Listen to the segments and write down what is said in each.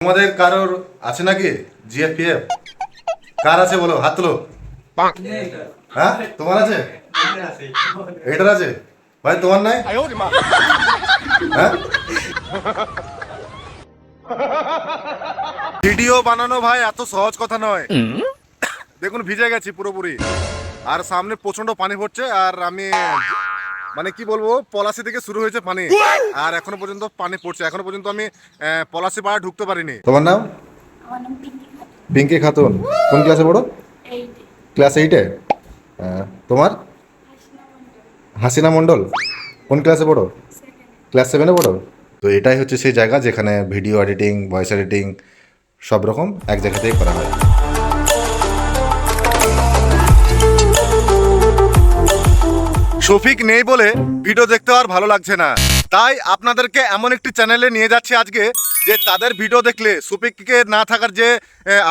তোমাদের কারোর আছে নাকি জিএফপিএফ কার আছে বলো? হাত তুলো। হ্যাঁ? তোমার আছে? এটার আছে। ভাই তোমার নাই? হ্যাঁ? ভিডিও বানানো ভাই এত সহজ কথা নয়। দেখুন ভিজে গেছি পুরোপুরি। আর সামনে প্রচণ্ড পানি পড়ছে আর আমি মানে কি বলব পলাশি থেকে শুরু হয়েছে পানি। আর এখনও পর্যন্ত পানি পড়ছে। এখনও পর্যন্ত আমি পলাশি পাড়া ঢুকতে পারিনি। তোমার নাম? আমার পিঙ্কি খাতুন। কোন ক্লাসে পড়ো? ক্লাস এইটে? তোমার? হাসিনা মণ্ডল। কোন ক্লাসে পড়ো? ক্লাস সেভেনে পড়ো? তো এটাই হচ্ছে সেই জায়গা যেখানে ভিডিও এডিটিং ভয়েস এডিটিং সব রকম এক জায়গাতেই করা হয়। শফিক নেই বলে ভিডিও দেখতে আর ভালো লাগছে না। তাই আপনাদেরকে এমন একটি চ্যানেলে নিয়ে যাচ্ছি আজকে, যে তাদের ভিডিও দেখলে শফিককে না থাকার যে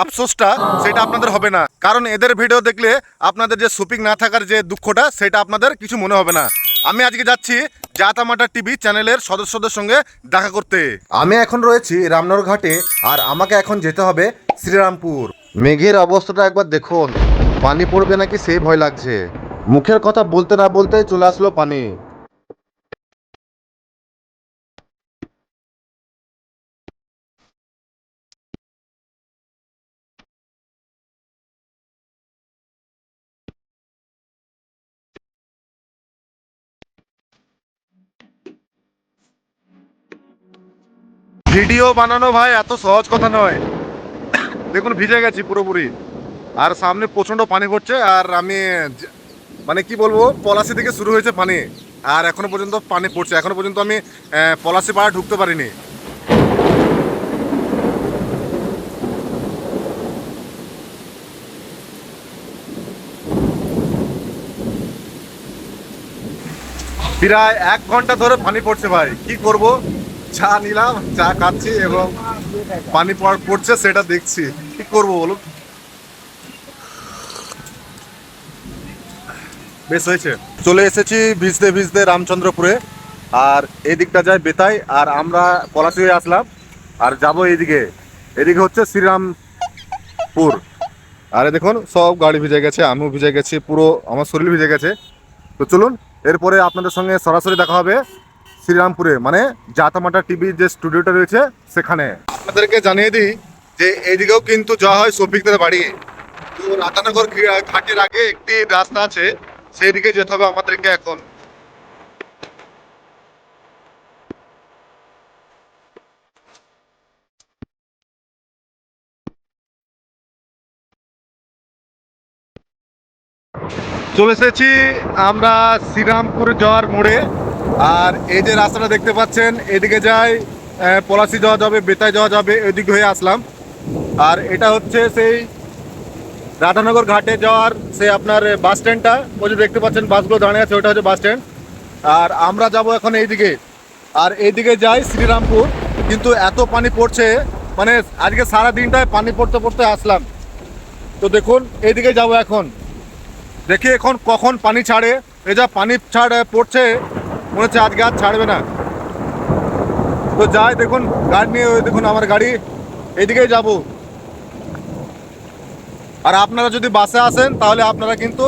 আফসোসটা, সেটা আপনাদের হবে না। কারণ এদের ভিডিও দেখলে আপনাদের যে শফিক না থাকার যে দুঃখটা, সেটা আপনাদের কিছু মনে হবে না। আমি আজকে যাচ্ছি জাতামাটা টিভি চ্যানেলের সদস্যদের সঙ্গে দেখা করতে। আমি এখন রয়েছি রামনগর ঘাটে, আর আমাকে এখন যেতে হবে শ্রীরামপুর। মেঘের অবস্থাটা একবার দেখুন। পানি পড়বে নাকি সেই ভয় লাগছে। মুখের কথা বলতে না বলতে চলে আসলো পানি। ভিডিও বানানো ভাই এত সহজ কথা নয়। দেখুন, ভিজে গেছি পুরোপুরি। আর সামনে প্রচণ্ড পানি পড়ছে, আর আমি মানে কি বলব, পলাশি থেকে শুরু হয়েছে পানি। আর এখনও পর্যন্ত পানি পড়ছে। এখনও পর্যন্ত আমি পলাশি পাড়া ঢুকতে পারিনি। প্রায় এক ঘণ্টা ধরে পানি পড়ছে ভাই। কি করব? চা নিলাম, চা খাচ্ছি এবং পানি পড়ছে, সেটা দেখছি। কি করব বলুন? বেশ হয়েছে। চলে এসেছি ভিজতে ভিজতে রামচন্দ্রপুরে। আর এই দিকটা যায় বেতাই, আর আমরা পলাশি হয়ে আসলাম। আর যাব এইদিকে। এদিকে হচ্ছে শ্রীরামপুর। আরে দেখুন, সব গাড়ি ভিজে গেছে, আমিও ভিজে গেছি, পুরো আমার শরীর ভিজে গেছে। তো চলুন, এরপরে আপনাদের সঙ্গে সরাসরি দেখা হবে শ্রীরামপুরে মানে জাতামাটা টিভির যে স্টুডিওটা রয়েছে সেখানে। আপনাদেরকে জানিয়ে দিই যে এইদিকেও কিন্তু যাওয়া হয় শফিকদের বাড়ি। তো রাতানগর ঘাটের আগে একটি রাস্তা আছে সেই দিকে যেতে হবে আমাদেরকে এখন। চলে এসেছি আমরা শ্রীরামপুর যাওয়ার মোড়ে। আর এই যে রাস্তাটা দেখতে পাচ্ছেন, এদিকে যাই পলাশি যাওয়া যাবে, বেতায় যাওয়া যাবে, এদিকে হয়ে আসলাম। আর এটা হচ্ছে সেই রাধানগর ঘাটে যাওয়ার সে আপনার বাস স্ট্যান্ডটা ওই যে দেখতে পাচ্ছেন বাসগুলো দাঁড়িয়ে আছে ওটা হচ্ছে বাস স্ট্যান্ড আর আমরা যাব এখন এইদিকে। আর এইদিকে যাই শ্রীরামপুর, কিন্তু এত পানি পড়ছে মানে আজকে সারা দিনটায় পানি পড়তে পড়তে আসলাম। তো দেখুন, এইদিকে যাব এখন। দেখি এখন কখন পানি ছাড়ে। এই যা পানি ছাড়, পড়ছে, মনে হচ্ছে আজকে আর ছাড়বে না। তো যাই দেখুন, গাড়ি নিয়ে দেখুন আমার গাড়ি। এইদিকেই যাব। আর আপনারা যদি বাসে আসেন, তাহলে আপনারা কিন্তু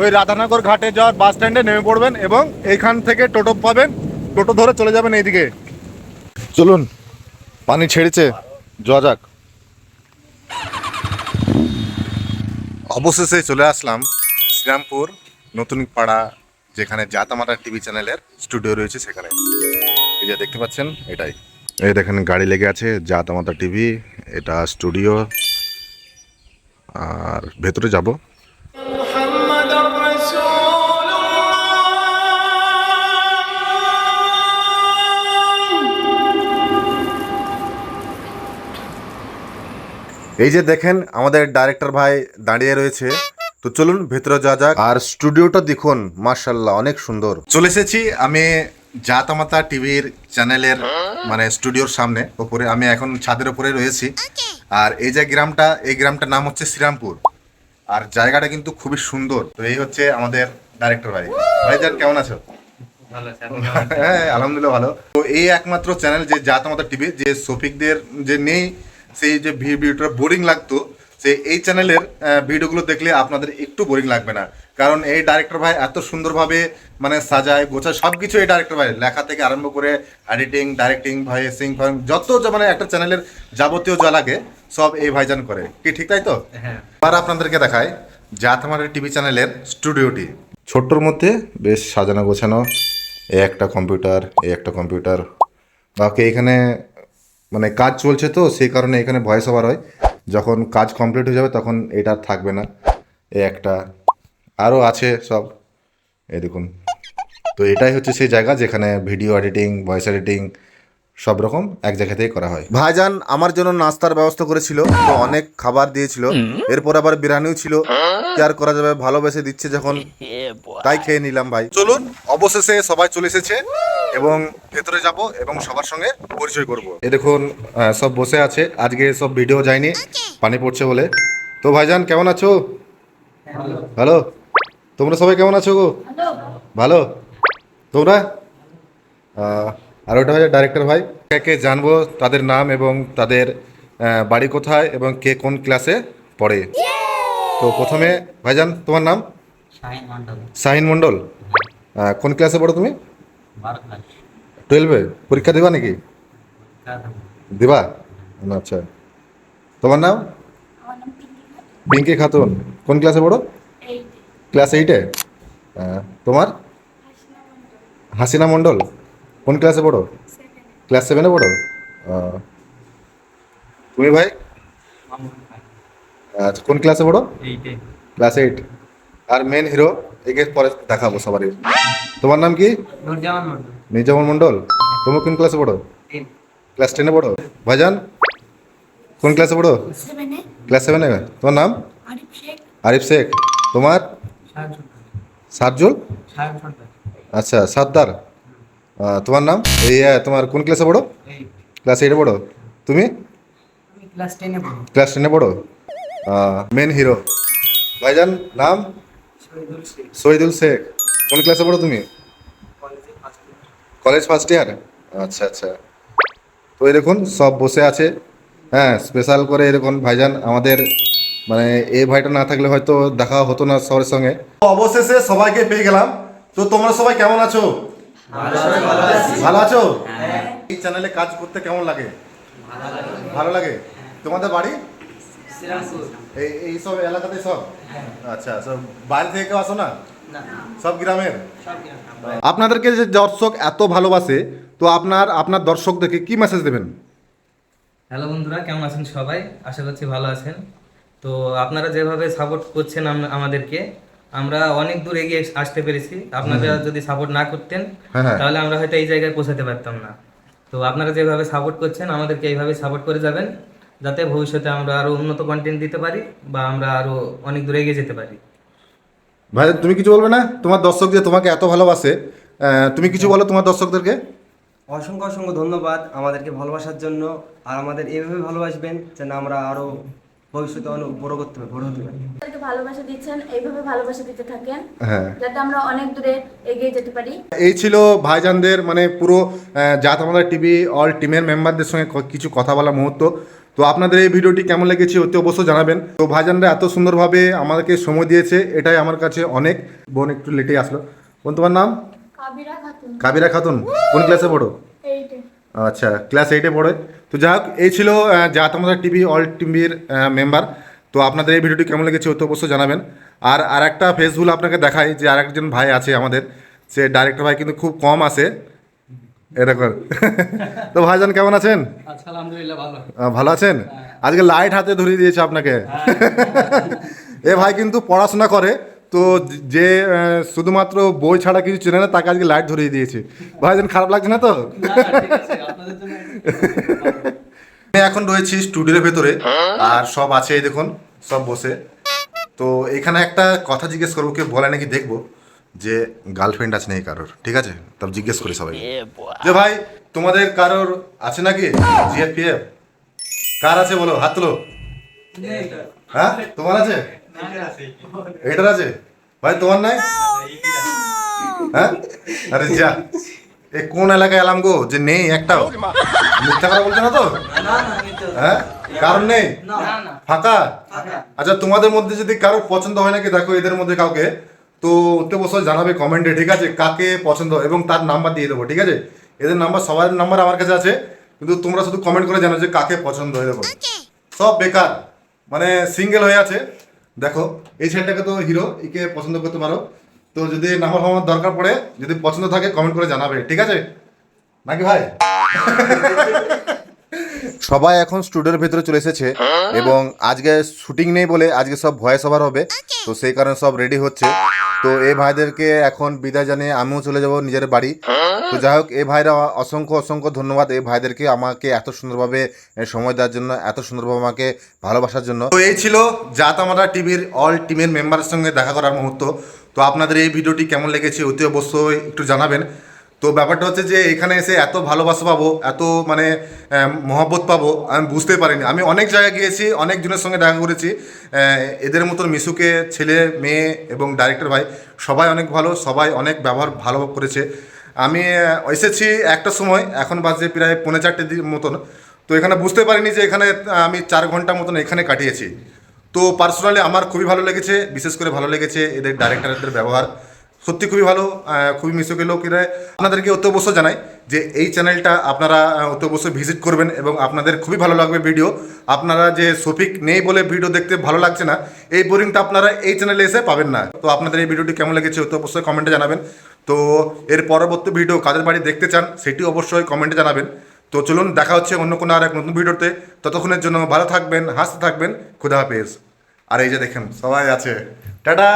ওই রাধানগর ঘাটে যাওয়ার বাস স্ট্যান্ডে নেমে পড়বেন এবং এইখান থেকে টোটো পাবেন। টোটো ধরে চলে যাবেন এইদিকে। চলুন, পানি ছেড়েছে, যাওয়া যাক। অবশেষে চলে আসলাম শ্রীরামপুর নতুন পাড়া, যেখানে জাতামাটা টিভি চ্যানেলের স্টুডিও রয়েছে সেখানে। এই যে দেখতে পাচ্ছেন, এটাই। এই দেখেন, গাড়ি লেগে আছে জাতামাতা টিভি, এটা স্টুডিও। আর ভেতরে যাব। এই যে দেখেন, আমাদের ডাইরেক্টর ভাই দাঁড়িয়ে রয়েছে। তো চলুন ভেতরে যা যাক। আর স্টুডিওটা দেখুন মার্শাল্লাহ অনেক সুন্দর। চলে এসেছি আমি জাতামাতা টিভির চ্যানেলের মানে স্টুডিওর সামনে ওপরে আমি এখন ছাদের ওপরে রয়েছি। আর এই যে গ্রামটা এই গ্রামটার নাম হচ্ছে শ্রীরামপুর। আর জায়গাটা কিন্তু খুবই সুন্দর। তো এই হচ্ছে আমাদের ডাইরেক্টর ভাই। ভাইজান কেমন আছো? ভালো আছে আপনি কেমন আছেন? হ্যাঁ আলহামদুলিল্লাহ ভালো। তো এই একমাত্র চ্যানেল যে জাত আমাদের টিভি যে শফিকদের যে নেই সেই যে ভিডিওটা বোরিং লাগতো সে এই চ্যানেলের আহ, ভিডিওগুলো দেখলে আপনাদের একটু বোরিং লাগবে না। কারণ এই ডাইরেক্টর ভাই এত সুন্দরভাবে মানে সাজায় গোছায় সব কিছু এই ডাইরেক্টর ভাই লেখা থেকে আরম্ভ করে এডিটিং ডাইরেক্টিং ভয়েসিং যত মানে একটা চ্যানেলের যাবতীয় যা লাগে সব এই ভাইজান করে। কি ঠিক তাই তো? হ্যাঁ। এবার আপনাদেরকে দেখায় জাত আমাদের টিভি চ্যানেলের স্টুডিওটি ছোট্টর মধ্যে বেশ সাজানো গোছানো এই একটা কম্পিউটার এই একটা কম্পিউটার বাকি এখানে মানে কাজ চলছে তো সেই কারণে এখানে ভয়েস ওভার হয়। যখন কাজ কমপ্লিট হয়ে যাবে তখন এটা থাকবে না। এ একটা আরও আছে সব। এই দেখুন। তো এটাই হচ্ছে সেই জায়গা যেখানে ভিডিও এডিটিং ভয়েস এডিটিং সব রকম এক জায়গাতেই করা হয়। ভাইজান আমার জন্য নাস্তার ব্যবস্থা করেছিল তো অনেক খাবার দিয়েছিল। এরপর আবার বিরিয়ানিও ছিল। কি আর করা যাবে? ভালোবেসে দিচ্ছে যখন। তাই খেয়ে নিলাম ভাই। চলুন অবশেষে সবাই চলে এসেছে এবং ভেতরে যাব এবং সবার সঙ্গে পরিচয় করব। এ দেখুন সব বসে আছে। আজকে সব ভিডিও যায়নি। পানি পড়ছে বলে। তো ভাইজান কেমন আছো? ভালো? তোমরা সবাই কেমন আছো গো? ভালো। তোমরা? আর ওটা হচ্ছে ডাইরেক্টর ভাই। কে কে জানব তাদের নাম এবং তাদের বাড়ি কোথায় এবং কে কোন ক্লাসে পড়ে? তো প্রথমে ভাইজান তোমার নাম? শাহিন মন্ডল মণ্ডল। কোন ক্লাসে পড়ো তুমি? টুয়েলভে পরীক্ষা দেবা নাকি? দিবা। আচ্ছা। তোমার নাম? পিঙ্কি খাতুন। কোন ক্লাসে পড়ো? ক্লাস এইটে? তোমার? হাসিনা মণ্ডল। কোন ক্লাসে পড়ো? ক্লাস সেভেনে পড়ো? তুমি ভাই? আচ্ছা কোন ক্লাসে পড়ো? Class eight. আর মেন হিরো একে পরে দেখাবো সবারই। তোমার নাম কি? নুরজামান মন্ডল মণ্ডল? তুমি কোন ক্লাসে পড়ো? ক্লাস টেনে পড়ো। ভাইজান? কোন ক্লাসে পড়ো? ক্লাস সেভেনে। তোমার নাম? আরিফ শেখ। তোমার? সারজুল আচ্ছা সাদ্দার তোমার নাম? এই তোমার কোন ক্লাসে পড়ো? ক্লাস এইটে পড়ো। তুমি? ক্লাস টেনে পড়ি। ক্লাস টেনে পড়ো। মেন হিরো ভাইজান নাম? শহীদুল শেখ। কোন ক্লাসে পড়ো তুমি? কলেজ ফার্স্ট ইয়ার আচ্ছা আচ্ছা। তো এই দেখুন সব বসে আছে। হ্যাঁ স্পেশাল করে এরকম ভাইজান আমাদের মানে এই ভাইটা না থাকলে হয়তো দেখা হতো না সবার সঙ্গে। অবশেষে সবাইকে পেয়ে গেলাম। তো তোমরা সবাই কেমন আছো? ভালো আছো এই চ্যানেলে কাজ করতে কেমন লাগে? ভালো লাগে? তোমাদের বাড়ি? এই এই সব এলাকাতে সব? আচ্ছা সব বাইরে থেকে কেউ আসো না? সব গ্রামের? আপনাদেরকে যে দর্শক এত ভালোবাসে তো আপনার আপনার দর্শকদেরকে কি মেসেজ দেবেন? হ্যালো বন্ধুরা কেমন আছেন সবাই? আশা করছি ভালো আছেন। তো আপনারা যেভাবে সাপোর্ট করছেন আমাদেরকে আমরা অনেক দূর এগিয়ে আসতে পেরেছি। আপনারা যদি সাপোর্ট না করতেন হ্যাঁ, হ্যাঁ। তাহলে আমরা হয়তো এই জায়গায় পৌঁছাতে পারতাম না। তো আপনারা যেভাবে সাপোর্ট করছেন আমাদেরকে এইভাবে সাপোর্ট করে যাবেন যাতে ভবিষ্যতে আমরা আরও উন্নত কন্টেন্ট দিতে পারি বা আমরা আরও অনেক দূরে এগিয়ে যেতে পারি। ভাই তুমি কিছু বলবে না? তোমার দর্শক যে তোমাকে এত ভালোবাসে আহ, তুমি কিছু বলো তোমার দর্শকদেরকে? অসংখ্য অসংখ্য ধন্যবাদ আমাদেরকে ভালোবাসার জন্য। আর আমাদের এভাবে ভালোবাসবেন যেন আমরা আরও ভবিষ্যতে অনেক বড় করতে পারি বড় হতে পারি ভালোবাসা দিচ্ছেন এইভাবে ভালোবাসা দিতে থাকেন হ্যাঁ। যাতে আমরা অনেক দূরে এগিয়ে যেতে পারি। এই ছিল ভাইজানদের মানে পুরো জাত আমাদের টিভি অল টিমের মেম্বারদের সঙ্গে ক- কিছু কথা বলা মুহূর্ত। তো আপনাদের এই ভিডিওটি কেমন লেগেছে অতি অবশ্যই জানাবেন। তো ভাইজানরা এত সুন্দরভাবে আমাদেরকে সময় দিয়েছে এটাই আমার কাছে অনেক। বোন একটু লেটে আসলো। বোন তোমার নাম? কাবিরা খাতুন। কাবিরা খাতুন। কোন ক্লাসে পড়ো? এইটে আচ্ছা ক্লাস এইটে পড়ে। তো যাই হোক এই ছিল আহ, জাত আমাদের টিভি অল টিভির মেম্বার তো আপনাদের এই ভিডিওটি কেমন লেগেছে অতি অবশ্যই জানাবেন। আর আর একটা ফেসবুক আপনাকে দেখাই যে আর একজন ভাই আছে আমাদের সে ডাইরেক্টর ভাই কিন্তু খুব কম আসে এরকম তো ভাইজান কেমন আছেন? আলহামদুলিল্লাহ ভালো। আছেন? আজকে লাইট হাতে ধরিয়ে দিয়েছে আপনাকে। এ ভাই কিন্তু পড়াশোনা করে তো যে শুধুমাত্র বই ছাড়া কিছু চেনে না তাকে আজকে লাইট ধরিয়ে দিয়েছে। ভাইজান খারাপ লাগছে না তো? আপনাদের আমি এখন রয়েছি স্টুডিওর ভেতরে আর সব আছে এই দেখুন সব বসে। তো এখানে একটা কথা জিজ্ঞেস করব কেউ বলে নাকি দেখব যে গার্লফ্রেন্ড আছে নাকি কারোর ঠিক আছে? তবে জিজ্ঞেস করি সবাই যে ভাই তোমাদের কারোর আছে নাকি? জিএফপিএফ কার আছে বলো হাত তুলো। হ্যাঁ? তোমার আছে? আছে? ভাই তোমার নাই? হ্যাঁ? আরে যা। এ কোন এলাকায় এলাম গো? যে নেই একটাও। মিথ্যা কথা বলছো না তো? হ্যাঁ? কারণ নেই? ফাঁকা? আচ্ছা তোমাদের মধ্যে যদি কারও পছন্দ হয় নাকি? দেখো এদের মধ্যে কাউকে। তো অতি অবশ্যই জানাবে কমেন্টে ঠিক আছে? কাকে পছন্দ? এবং তার নাম্বার দিয়ে দেবো ঠিক আছে? এদের নাম্বার সবার নাম্বার আমার কাছে আছে। কিন্তু তোমরা শুধু কমেন্ট করে জানো যে কাকে পছন্দ হয়ে দেবো সব বেকার। মানে সিঙ্গেল হয়ে আছে। দেখো এই ছেলেটাকে তো হিরো একে পছন্দ করতে পারো। তো যদি নাম্বার হওয়ার দরকার পড়ে যদি পছন্দ থাকে কমেন্ট করে জানাবে ঠিক আছে? নাকি ভাই? সবাই এখন স্টুডিওর ভেতরে চলে এসেছে এবং আজকে শুটিং নেই বলে আজকে সব ভয়েস ওভার হবে। তো সেই কারণে সব রেডি হচ্ছে। তো এই ভাইদেরকে এখন বিদায় জানিয়ে আমিও চলে যাব নিজের বাড়ি। তো যাই হোক এই ভাইরা অসংখ্য অসংখ্য ধন্যবাদ এই ভাইদেরকে আমাকে এত সুন্দরভাবে সময় দেওয়ার জন্য, এত সুন্দরভাবে আমাকে ভালোবাসার জন্য। তো এই ছিল জাত আমরা টিভির অল টিমের মেম্বারের সঙ্গে দেখা করার মুহূর্ত। তো আপনাদের এই ভিডিওটি কেমন লেগেছে অতি অবশ্যই একটু জানাবেন। তো ব্যাপারটা হচ্ছে যে এখানে এসে এত ভালোবাসা পাবো, এত মানে মহব্বত পাবো, আমি বুঝতে পারিনি। আমি অনেক জায়গায় গিয়েছি অনেক জনের সঙ্গে দেখা করেছি। এদের মতন মিশুকে ছেলে, মেয়ে এবং ডাইরেক্টর ভাই সবাই অনেক ভালো, সবাই অনেক ব্যবহার ভালো করেছে। আমি এসেছি একটা সময়, এখন বাজে প্রায় পৌনে চারটে মতন। তো এখানে বুঝতে পারিনি যে এখানে আমি চার ঘণ্টা মতন এখানে কাটিয়েছি। তো পার্সোনালি আমার খুবই ভালো লেগেছে, বিশেষ করে ভালো লেগেছে এদের ডাইরেক্টরদের ব্যবহার। সত্যি খুবই ভালো খুবই মিশুকে লোকেরা আপনাদেরকে অত অবশ্য জানাই যে এই চ্যানেলটা আপনারা অত অবশ্যই ভিজিট করবেন এবং আপনাদের খুবই ভালো লাগবে ভিডিও। আপনারা যে সফিক নেই বলে ভিডিও দেখতে ভালো লাগছে না, এই বোরিংটা আপনারা এই চ্যানেলে এসে পাবেন না। তো আপনাদের এই ভিডিওটি কেমন লেগেছে অবশ্যই কমেন্টে জানাবেন। তো এর পরবর্তী ভিডিও কাদের বাড়ি দেখতে চান, সেটি অবশ্যই কমেন্টে জানাবেন। তো চলুন, দেখা হচ্ছে অন্য কোনো আর এক নতুন ভিডিওতে। ততক্ষণের জন্য ভালো থাকবেন, হাসতে থাকবেন, খুদা হাফেজ। আর এই যে দেখেন, সবাই আছে। টাটা।